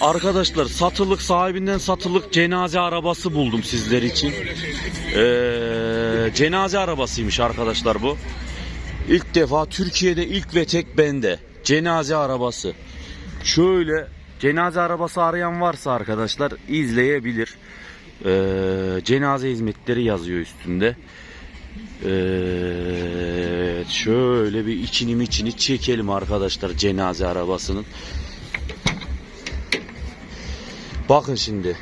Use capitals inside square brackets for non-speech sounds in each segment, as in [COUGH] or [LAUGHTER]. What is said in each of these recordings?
arkadaşlar satılık sahibinden satılık cenaze arabası buldum sizler için. Ee, cenaze arabasıymış arkadaşlar bu. İlk defa Türkiye'de ilk ve tek bende. Cenaze arabası. Şöyle cenaze arabası arayan varsa arkadaşlar izleyebilir. Ee, cenaze hizmetleri yazıyor üstünde. Evet, şöyle bir içini içini çekelim arkadaşlar cenaze arabasının. Bakın şimdi.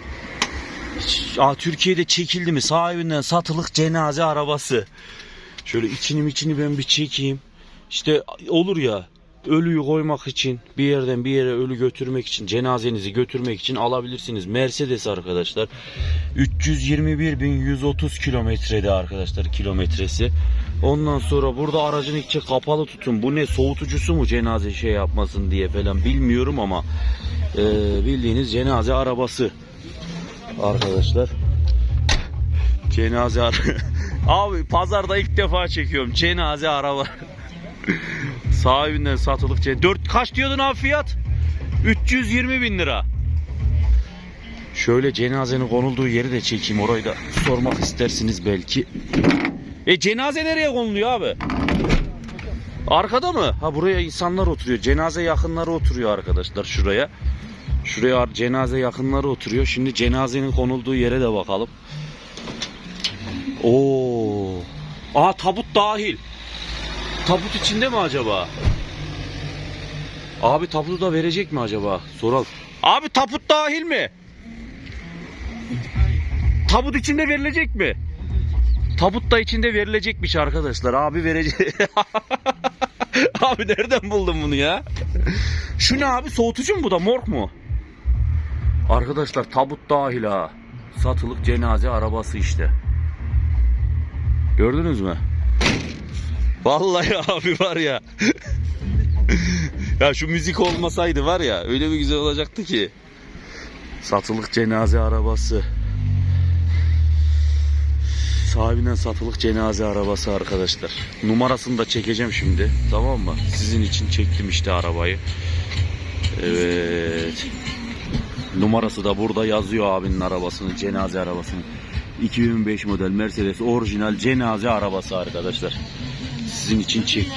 Aa, Türkiye'de çekildi mi sahibinden satılık cenaze arabası. Şöyle içini içini ben bir çekeyim. İşte olur ya ölüyü koymak için bir yerden bir yere ölü götürmek için cenazenizi götürmek için alabilirsiniz. Mercedes arkadaşlar. 321.130 kilometrede arkadaşlar kilometresi. Ondan sonra burada aracın içi kapalı tutun. Bu ne soğutucusu mu cenaze şey yapmasın diye falan bilmiyorum ama e, bildiğiniz cenaze arabası arkadaşlar. Cenaze [LAUGHS] Abi pazarda ilk defa çekiyorum cenaze araba. [LAUGHS] Sahibinden satılık ce- 4 kaç diyordun abi fiyat? 320 bin lira. Şöyle cenazenin konulduğu yeri de çekeyim orayı da sormak istersiniz belki. E cenaze nereye konuluyor abi? Arkada mı? Ha buraya insanlar oturuyor. Cenaze yakınları oturuyor arkadaşlar şuraya. Şuraya cenaze yakınları oturuyor. Şimdi cenazenin konulduğu yere de bakalım. Oo. Aa tabut dahil. Tabut içinde mi acaba? Abi tabutu da verecek mi acaba? Soralım. Abi tabut dahil mi? Tabut içinde verilecek mi? Tabut da içinde verilecekmiş arkadaşlar. Abi verecek. [LAUGHS] [LAUGHS] abi nereden buldun bunu ya? Şu ne abi? Soğutucu mu bu da? Morg mu? Arkadaşlar tabut dahil ha. Satılık cenaze arabası işte. Gördünüz mü? Vallahi [LAUGHS] abi var ya. [LAUGHS] ya şu müzik olmasaydı var ya öyle bir güzel olacaktı ki. Satılık cenaze arabası. Sahibinden satılık cenaze arabası arkadaşlar. Numarasını da çekeceğim şimdi. Tamam mı? Sizin için çektim işte arabayı. Evet. Numarası da burada yazıyor abinin arabasının, cenaze arabasının. 2005 model Mercedes orijinal cenaze arabası arkadaşlar. Sizin için çek.